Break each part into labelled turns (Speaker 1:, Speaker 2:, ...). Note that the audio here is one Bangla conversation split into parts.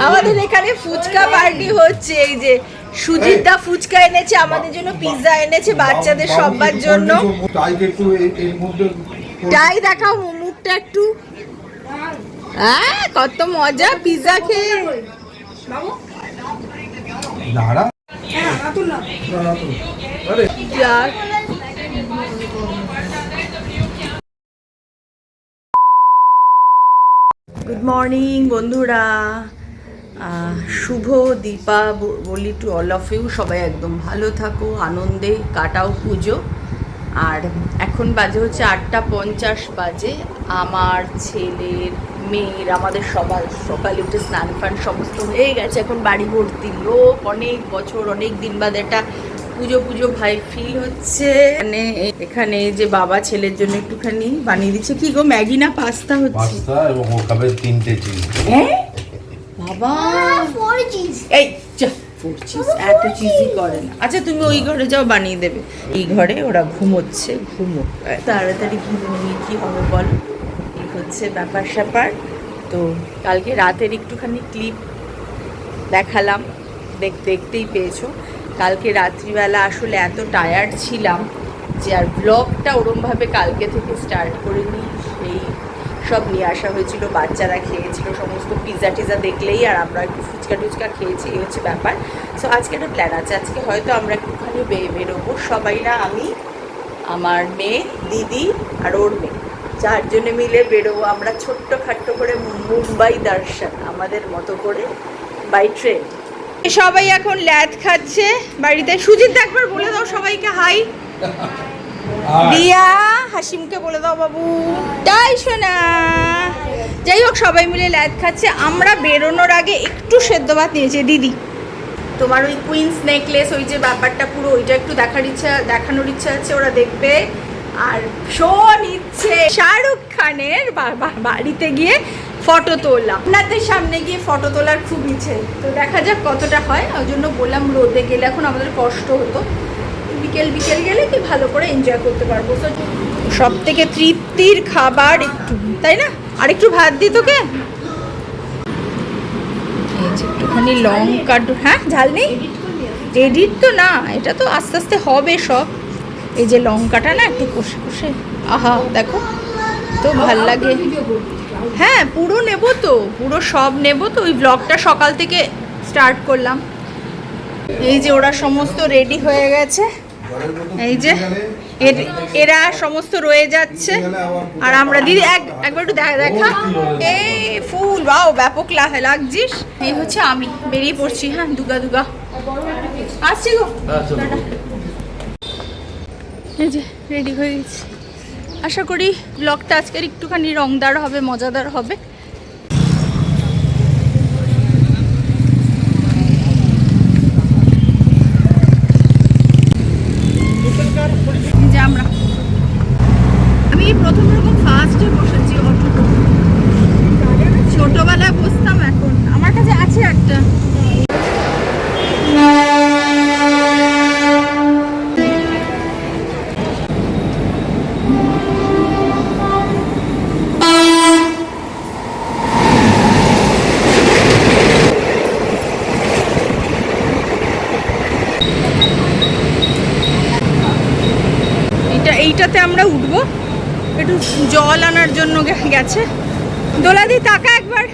Speaker 1: আমাদের এখানে ফুচকা পার্টি হচ্ছে এই যে সুজিতা ফুচকা এনেছে আমাদের জন্য পিৎজা এনেছে বাচ্চাদের সবার জন্য। তাই দেখাও মু- মুখটা একটু। হ্যাঁ কত মজা পিৎজা খেয়ে।
Speaker 2: দাঁড়া আরে
Speaker 1: আর গুড মর্নিং বন্ধুরা। শুভ শুভ Deepavali to all of you সবাই একদম ভালো থাকো, আনন্দে কাটাও পুজো। আর এখন বাজে হচ্ছে আটটা পঞ্চাশ বাজে। আমার ছেলের মেয়ের, আমাদের সবার, সকালে উঠে স্নান ফান সমস্ত হয়ে গেছে। এখন বাড়ি ভর্তি লোক, অনেক বছর, অনেক দিন বাদ একটা পুজো পুজো ভাই ফিল হচ্ছে। মানে এখানে যে বাবা ছেলের জন্য একটুখানি বানিয়ে দিচ্ছে। কি গো ম্যাগি না পাস্তা হচ্ছে?
Speaker 2: পাস্তা এবং ও খাবে তিনটে চিজ
Speaker 1: হ্যাঁ? বাবা! এই চা four cheese, এত চিজই করে না। আচ্ছা তুমি ওই ঘরে যাও বানিয়ে দেবে। এই ঘরে ওরা ঘুমোচ্ছে ঘুমো তাড়াতাড়ি ঘুমিয়ে কি হবে বলো? এই হচ্ছে ব্যাপার স্যাপার। তো কালকে রাতের একটুখানি ক্লিপ দেখালাম। দেখ দেখতেই পেয়েছ। কালকে রাত্রিবেলা আসলে এত টায়ার্ড ছিলাম যে আর ব্লগটা ওরমভাবে কালকে থেকে স্টার্ট করিনি। সেই সব নিয়ে আসা হয়েছিল, বাচ্চারা খেয়েছিল, সমস্ত পিৎজা টিজা দেখলেই আর আমরা একটু ফুচকা টুচকা খেয়েছি, এই হচ্ছে ব্যাপার। সো আজকে একটা প্ল্যান আছে, আজকে হয়তো আমরা একটুখানি বেরোবো। সবাই না আমি, আমার মেয়ে, দিদি আর ওর মেয়ে। চারজনে মিলে বেরোবো। আমরা ছোট্ট খাট্ট করে মুম্বাই দর্শন, আমাদের মতো করে বাই ট্রেন সবাই এখন ল্যাদ খাচ্ছে বাড়িতে। সুজিত একবার বলে দাও সবাইকে হাই। রিয়া হাসিমকে বলে দাও বাবু। তাই শোনা যাই হোক সবাই মিলে ল্যাদ খাচ্ছে। আমরা বেরোনোর আগে একটু সেদ্ধ ভাত নিয়েছে। দিদি তোমার ওই কুইন্স নেকলেস ওই যে ব্যাপারটা পুরো ওইটা একটু দেখার ইচ্ছা দেখানোর ইচ্ছা আছে ওরা দেখবে। আর ভীষণ ইচ্ছে শাহরুখ খানের বাড়িতে গিয়ে ফটো তোলা। আপনাদের সামনে গিয়ে ফটো তোলার খুব ইচ্ছে। তো দেখা যাক কতটা হয়। ওই জন্য বললাম রোদে গেলে এখন আমাদের কষ্ট হতো। বিকেল বিকেল গেলে কি ভালো করে এনজয় করতে পারব। তো সব থেকে তৃপ্তির খাবার একটু, তাই না? আর একটু ভাত দিই তোকে? একটুখানি লঙ্কা হ্যাঁ? ঝাল নেই? এডিট তো না, এটা তো আস্তে আস্তে হবে সব। এই যে লঙ্কাটা না একটু কষে কষে। আহা, দেখো, তো ভালো লাগে। হ্যাঁ পুরো নেব তো পুরো সব নেব তো ওই ব্লগটা সকাল থেকে স্টার্ট করলাম। এই যে ওরা সমস্ত রেডি হয়ে গেছে। এই যে এর- এরা সমস্ত রয়ে যাচ্ছে। আর আমরা দিদি এক একবার একটু দেখা দেখা। এই ফুল বাও ব্যাপক লাগছিস এই হচ্ছে আমি বেরিয়ে পড়ছি হ্যাঁ দুগা দুগা। আসছি গো। এই যে রেডি হয়ে গেছি। আশা করি ব্লগটা আজকের একটুখানি রংদার হবে, মজাদার হবে। আমরা আমি প্রথম রকম ফার্স্টে বসেছি অটো ছোটবেলায় বসতাম এখন। আমার কাছে আছে একটা। এইটাতে আমরা উঠব। একটু জল আনার জন্য গেছে। দোলাদি, তাকা একবার।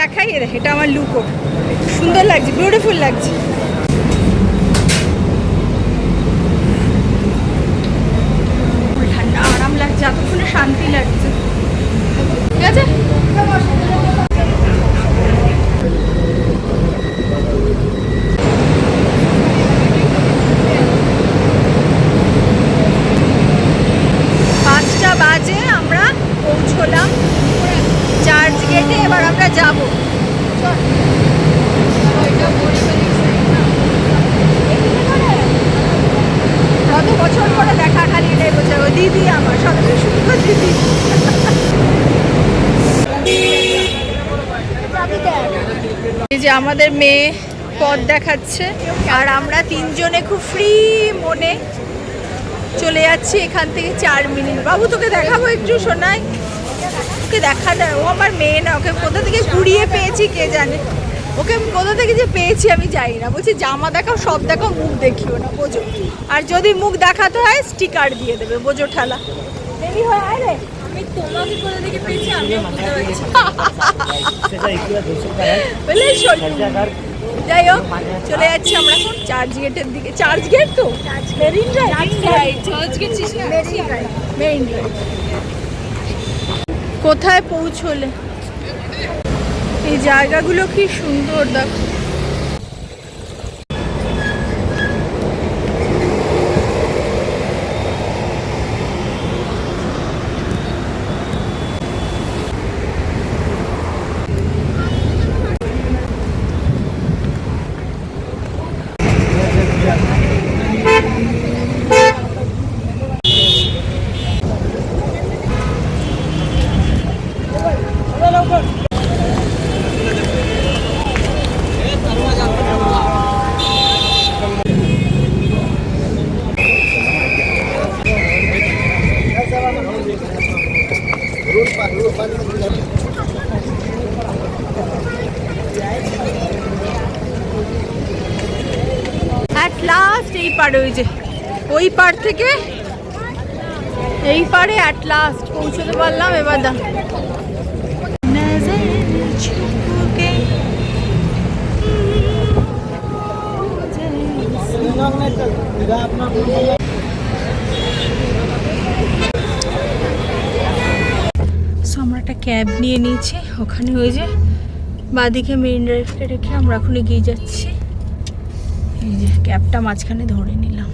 Speaker 1: দেখাই এটা আমার লুকো সুন্দর লাগছে বিউটিফুল লাগছে। ঠান্ডা, আরাম লাগছে, এতক্ষণে শান্তি লাগছে ঠিক আছে পাঁচটা বাজে আমরা পৌঁছলাম চার্চ গেটে এবার আমরা যাব কত বছর পরে দেখা খালি এটাই বোঝা ও দিদি আমার, সবচেয়ে সুন্দর দিদি। এই যে আমাদের মেয়ে পথ দেখাচ্ছে, আর আমরা তিনজনে খুব ফ্রি মনে চলে যাচ্ছি এখান থেকে চার মিনিট। বাবু, তোকে দেখাবো একটু শোনাই ওকে দেখা যায় ও আমার মেয়ে না, ওকে কোথা থেকে ঘুরিয়ে পেয়েছি কে জানে। ওকে আমি কোথা থেকে যে পেয়েছি আমি জানি না। বলছি জামা দেখাও সব দেখাও মুখ দেখিও না বোঝো। আর যদি মুখ দেখাতে হয় স্টিকার দিয়ে দেবে বোঝো ঠেলা। দেরি হয় আয় রে। যাই হোক চলে যাচ্ছি আমরা এখন চার্চ গেটের দিকে। চার্চ গেট তো? মেরিন ড্রাইভ
Speaker 3: চার্চ না?
Speaker 1: মেরিন ড্রাইভ কোথায় পৌঁছলে? এই জায়গাগুলো কি সুন্দর দেখো অ্যাট লাস্ট এই পারে ওই যে, ওই পার থেকে এই পারে অ্যাট লাস্ট পৌঁছতে পারলাম এবার দা। আমরা একটা ক্যাব নিয়ে নিয়েছি, ওখানে ওই যে বাদিকে মেইন ড্রাইভকে রেখে আমরা এখন এগিয়ে যাচ্ছি। এই যে ক্যাবটা মাঝখানে ধরে নিলাম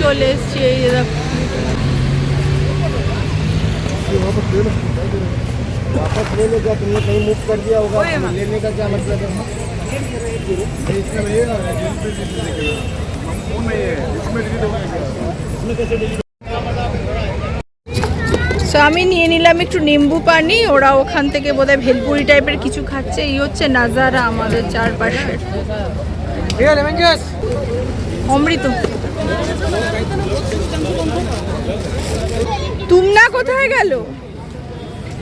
Speaker 1: চলে এসছি এই যে দেখো
Speaker 4: वापस ले लो क्या तुमने कहीं मूव कर दिया होगा तो लेने का क्या मतलब है
Speaker 1: সো আমি নিয়ে নিলাম একটু নিম্বু পানি। ওরা ওখান থেকে বোধহয় ভেলপুরি টাইপের কিছু খাচ্ছে। এই হচ্ছে নাজারা আমাদের চারপাশের অমৃত। তুমনা কোথায় গেল?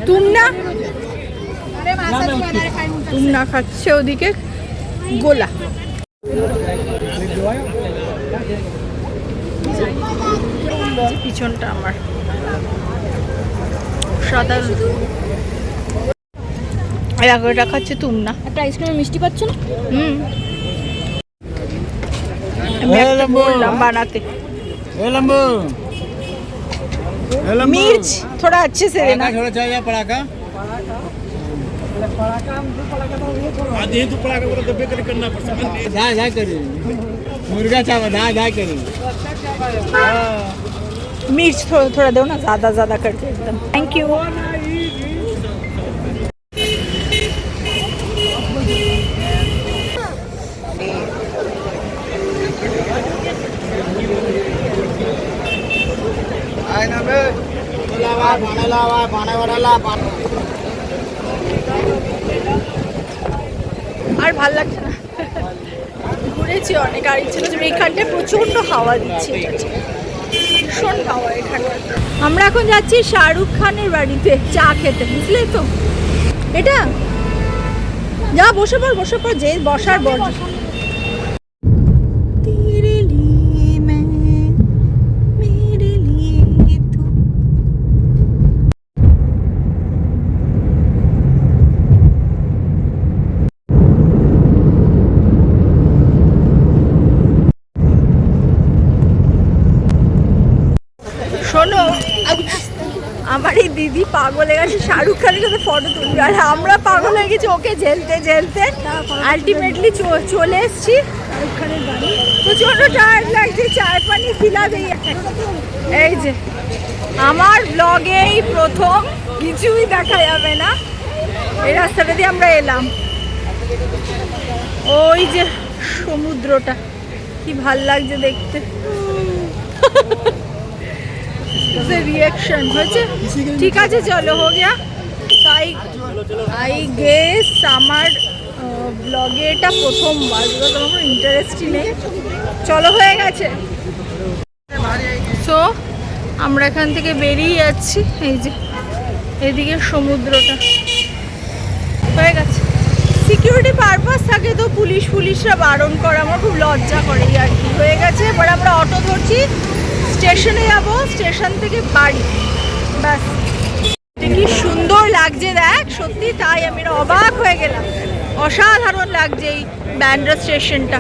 Speaker 1: তুমনা? তুমনা খাচ্ছে ওদিকে। গোলা। পিছনটা আমার সাদা দেখো এটা খাচ্ছে তুমনা
Speaker 3: একটা আইসক্রিমের মিষ্টি পাচ্ছ না
Speaker 1: হুম আমি একটা বললাম বানাতে
Speaker 4: ए लंबू ए लंबू
Speaker 1: मिर्च थोड़ा अच्छे से देना
Speaker 4: थोड़ा चाहिए पड़ाका आधी ही तो पड़ाका बोला दबे कर करना पड़ता जा जा करी मुर्गा चावल जा जा करी
Speaker 1: मिर्च थोड़ा थोड़ा दो ना ज़्यादा ज़्यादा करके एकदम थैंक यू
Speaker 4: आए ना बे लावा पानी लावा पानी वाला ला पानी
Speaker 1: আর ভাল লাগছে না ঘুরেছি অনেক, আর ইচ্ছে করছে এখানটায় প্রচণ্ড হাওয়া দিচ্ছে। ভীষণ হাওয়া এখানে। আমরা এখন যাচ্ছি শাহরুখ খানের বাড়িতে, চা খেতে, বুঝলে তো? এটা? যা, বসে পড় বসে পড়, যে বসার বর শোনো, আমার এই দিদি পাগল হয়ে গেছে, শাহরুখ খানের সাথে ফটো তুলবে। আর আমরা পাগল হয়ে গেছি, ওকে ঝেলতে ঝেলতে। আলটিমেটলি চলে এসছি। প্রচণ্ড টায়ার্ড লাগছে চায় পানি ফিলা এই যে, আমার ব্লগেই প্রথম, কিছুই দেখা যাবে না। এই রাস্তাটা দিয়ে আমরা এলাম। ওই যে সমুদ্রটা, কি ভালো লাগছে দেখতে। रिएक्शन হয়েছে ঠিক আছে চলো हो गया আই আই গেস আমার ব্লগে এটা প্রথমবার বিকজ আমার কোনো ইন্টারেস্টই নেই চলো হয়ে গেছে সো আমরা এখান থেকে বেরিয়ে যাচ্ছি এই যে এদিকে সমুদ্রটা হয়ে গেছে সিকিউরিটি পারপাস থাকে তো পুলিশ পুলিশরা বারণ করে আমার খুব লজ্জা করে এই আর কি হয়ে গেছে এবার আমরা অটো ধরছি স্টেশনে যাব, স্টেশন থেকে বাড়ি। ব্যাস। কি সুন্দর লাগছে দেখ, সত্যি তাই আমি অবাক হয়ে গেলাম। অসাধারণ লাগছে এই ব্যান্ড্রা স্টেশনটা।